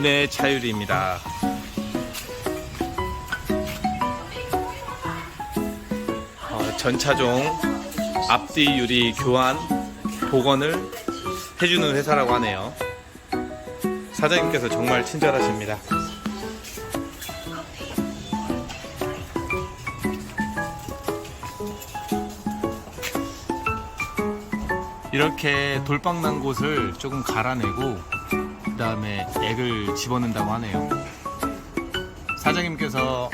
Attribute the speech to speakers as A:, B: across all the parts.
A: 개인의 자율입니다. 어, 전차종 앞뒤 유리 교환 복원을 해주는 회사라고 하네요. 사장님께서 정말 친절하십니다. 이렇게 돌빵 난 곳을 조금 갈아내고 그 다음에 액을 집어넣는다고 하네요. 사장님께서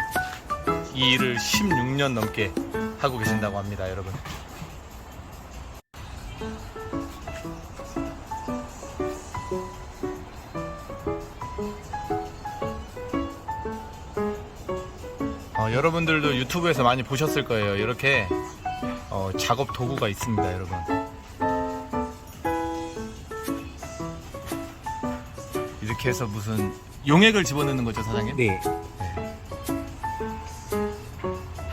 A: 이 일을 16년 넘게 하고 계신다고 합니다, 여러분. 어, 여러분들도 유튜브에서 많이 보셨을 거예요. 이렇게 어, 작업 도구가 있습니다, 여러분. 이렇게 해서 무슨 용액을 집어넣는 거죠, 사장님?
B: 네.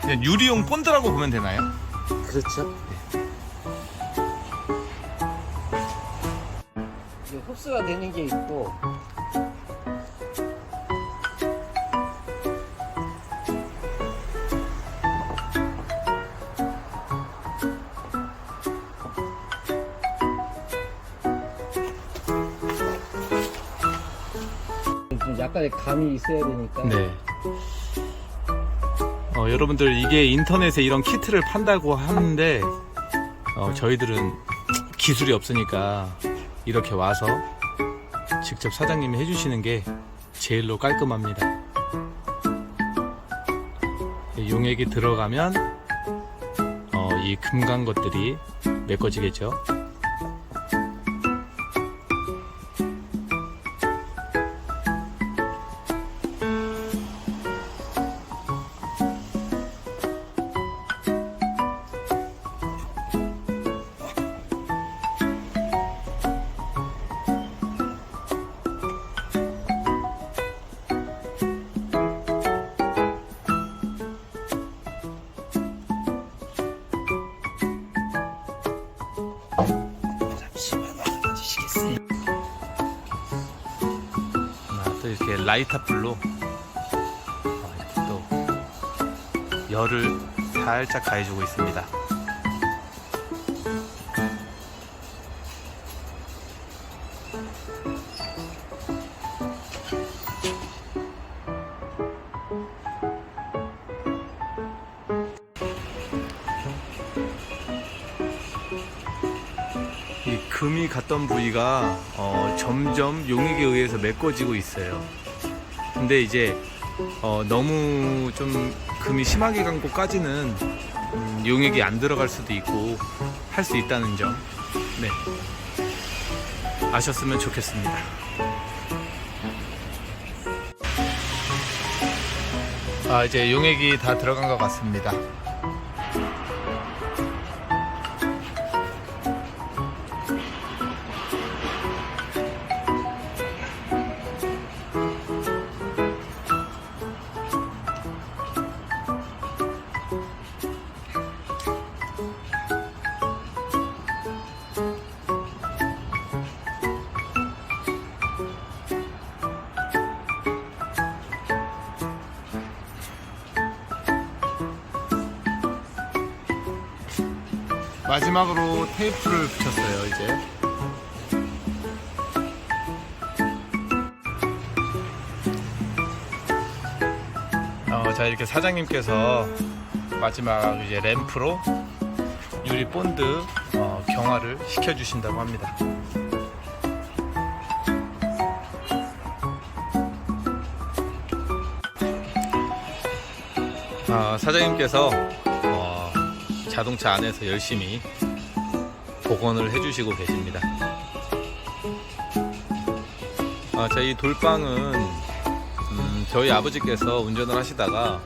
A: 그냥 유리용 본드라고 보면 되나요?
B: 그렇죠. 이제 흡수가 되는 게 있고 약간의 감이 있어야 되니까
A: 네. 어, 여러분들 이게 인터넷에 이런 키트를 판다고 하는데 어, 저희들은 기술이 없으니까 이렇게 와서 직접 사장님이 해주시는 게 제일로 깔끔합니다. 이 용액이 들어가면 어, 이 금간 것들이 메꿔지겠죠. 라이터 불로 또 열을 살짝 가해주고 있습니다. 이 금이 갔던 부위가 어, 점점 용액에 의해서 메꿔지고 있어요. 근데 이제 어, 너무 좀 금이 심하게 간 곳까지는 음, 용액이 안 들어갈 수도 있고 할 수 있다는 점, 네 아셨으면 좋겠습니다. 아 이제 용액이 다 들어간 것 같습니다. 마지막으로 테이프를 붙였어요 이제. 어, 자 이렇게 사장님께서 마지막 이제 램프로 유리 본드 어, 경화를 시켜주신다고 합니다. 아, 사장님께서 어, 자동차 안에서 열심히 복원을 해주시고 계십니다. 아, 자, 이 돌방은 음, 저희 아버지께서 운전을 하시다가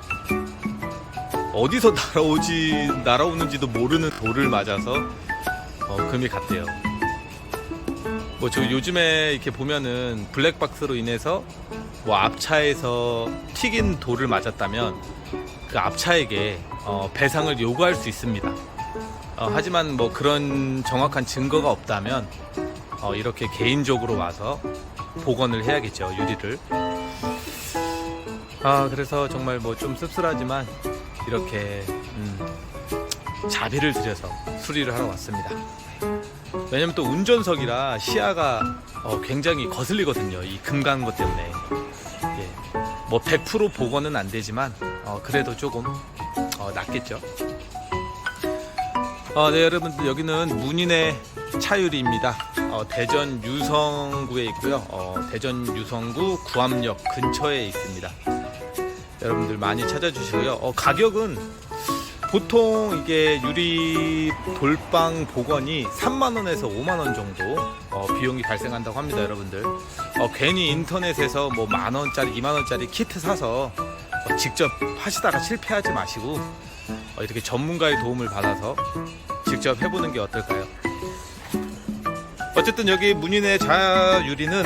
A: 어디서 날아오지 날아오는지도 모르는 돌을 맞아서 어, 금이 갔대요. 뭐 저 요즘에 이렇게 보면은 블랙박스로 인해서 뭐 앞차에서 튀긴 돌을 맞았다면 그 앞차에게 어, 배상을 요구할 수 있습니다. 어, 하지만 뭐 그런 정확한 증거가 없다면 어, 이렇게 개인적으로 와서 복원을 해야겠죠 유리를. 아 그래서 정말 뭐 좀 씁쓸하지만 이렇게 음, 자비를 들여서 수리를 하러 왔습니다. 왜냐면 또 운전석이라 시야가 어, 굉장히 거슬리거든요. 이금 가는 것 때문에. 예. 뭐 100% 복원은 안 되지만 어, 그래도 조금 어, 낫겠죠. 어, 네 여러분들 여기는 문인의 차유리입니다. 어, 대전 유성구에 있고요. 어, 대전 유성구 구암역 근처에 있습니다. 여러분들 많이 찾아주시고요. 어, 가격은 보통 이게 유리 돌방 복원이 3만원에서 5만원 정도 어, 비용이 발생한다고 합니다, 여러분들. 어, 괜히 인터넷에서 뭐 만원짜리, 2만원짜리 키트 사서 어, 직접 하시다가 실패하지 마시고 어, 이렇게 전문가의 도움을 받아서 직접 해보는 게 어떨까요? 어쨌든 여기 문인의 자유리는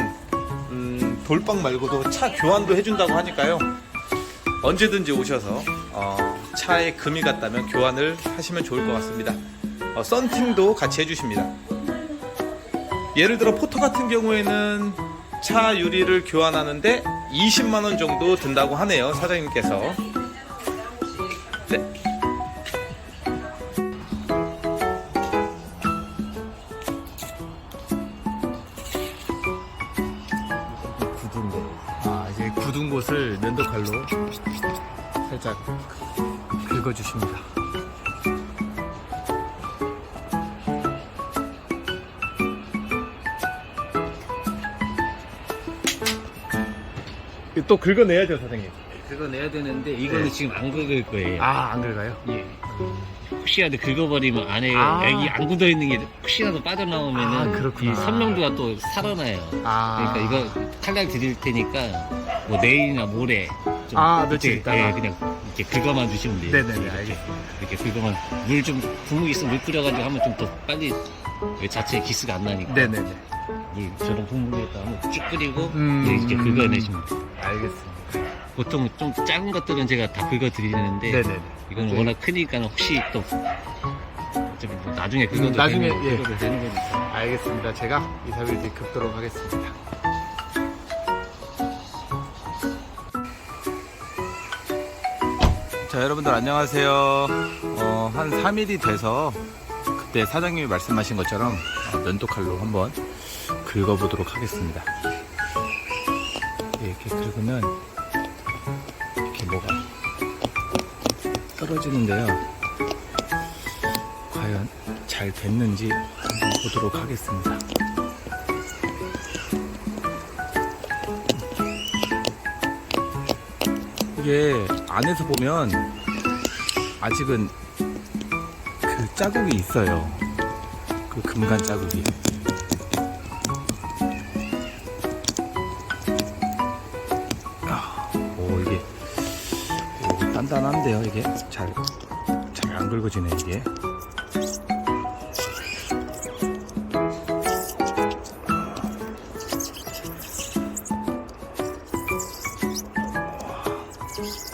A: 음, 돌방 말고도 차 교환도 해준다고 하니까요. 언제든지 오셔서 어, 차에 금이 갔다면 교환을 하시면 좋을 것 같습니다. 어, 썬팅도 같이 해주십니다. 예를 들어 포터 같은 경우에는 차 유리를 교환하는데 20만 원 정도 든다고 하네요 사장님께서. 네. 아 이제 굳은 곳을 면도칼로 살짝 긁어주십니다. 또 긁어내야죠 사장님.
B: 그거 내야 되는데 이거는
A: 네.
B: 지금 안 긁을 거예요.
A: 아 안 긁어요?
B: 예. 혹시라도 긁어버리면 안에
A: 아.
B: 여기 안 굳어 있는 게 혹시라도 빠져나오면은
A: 아, 그렇구나.
B: 이 선명도가 또 살아나요.
A: 아
B: 그러니까 이거 칼날 드릴 테니까 뭐 내일이나 모레 좀
A: 아, 며칠
B: 이렇게,
A: 있다가.
B: 예, 그냥 이렇게 긁어만 주시면 돼요.
A: 네네네,
B: 이렇게,
A: 알겠습니다.
B: 이렇게 긁어만 물좀 부목 있으면 물 뿌려가지고 하면 좀 더 빨리 그 자체 기스가 안 나니까
A: 네네네.
B: 물 저런 한번 쭉 뿌리고
A: 음.
B: 네, 이렇게 긁어내시면 돼요.
A: 알겠습니다.
B: 보통 좀 작은 것들은 제가 다 긁어 드리는데
A: 네네네.
B: 이건
A: 네.
B: 워낙 크니까 혹시 또 어차피 뭐 나중에 긁어도
A: 음, 나중에,
B: 되는,
A: 예.
B: 긁어도 되는 거니까
A: 알겠습니다. 제가 이사를 이제 긁도록 하겠습니다. 자, 여러분들 안녕하세요. 어, 한 3일이 돼서 그때 사장님이 말씀하신 것처럼 어, 면도칼로 한번 긁어보도록 하겠습니다. 예, 이렇게 긁으면 이렇게 뭐가 떨어지는데요. 과연 잘 됐는지 한번 보도록 하겠습니다. 이게 안에서 보면 아직은 그 자국이 있어요. 그 금간 자국이. 단단한데요 이게 잘 잘 안 긁어지네 이게. 오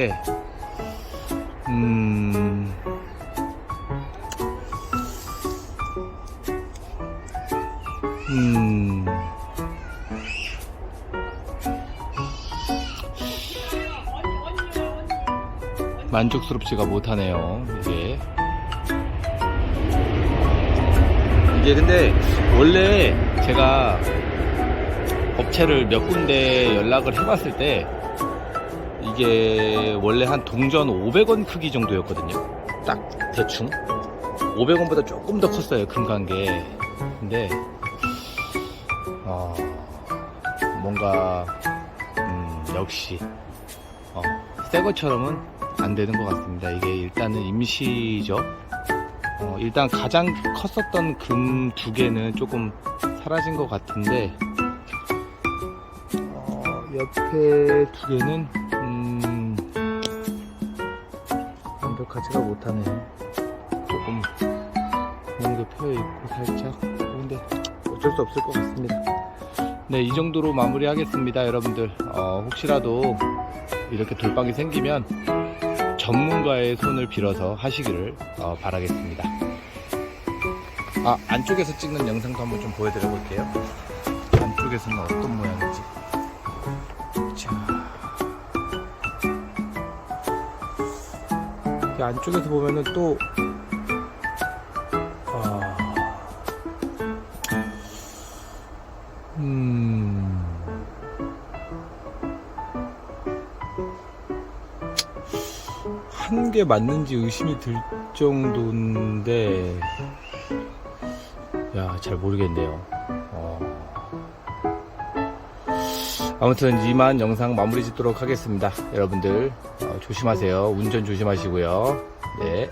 A: 근데 음. 음. 만족스럽지가 못하네요, 이게. 이게 근데, 원래 제가 업체를 몇 군데 연락을 해봤을 때, 이게 원래 한 동전 500원 크기 정도였거든요. 딱, 대충. 500원보다 조금 더 컸어요, 게. 근데, 어, 뭔가 음, 역시 어, 새 것처럼은 안 되는 것 같습니다. 이게 일단은 임시죠. 어, 일단 가장 컸었던 금 두 개는 조금 사라진 것 같은데 어, 옆에 두 개는 완벽하지가 못하네요. 조금 그런 게펴 있고 살짝 근데 어쩔 수 없을 것 같습니다. 네, 이 정도로 마무리 하겠습니다, 여러분들. 어, 혹시라도 이렇게 돌빵이 생기면 전문가의 손을 빌어서 하시기를 어, 바라겠습니다. 아, 안쪽에서 찍는 영상도 한번 좀 보여드려 볼게요. 안쪽에서는 어떤 모양인지. 이렇게 안쪽에서 보면은 또, 아, 음. 한 개 맞는지 의심이 들 정도인데, 야, 잘 모르겠네요. 어. 아무튼 이만 영상 마무리 짓도록 하겠습니다. 여러분들, 어, 조심하세요. 운전 조심하시고요. 네.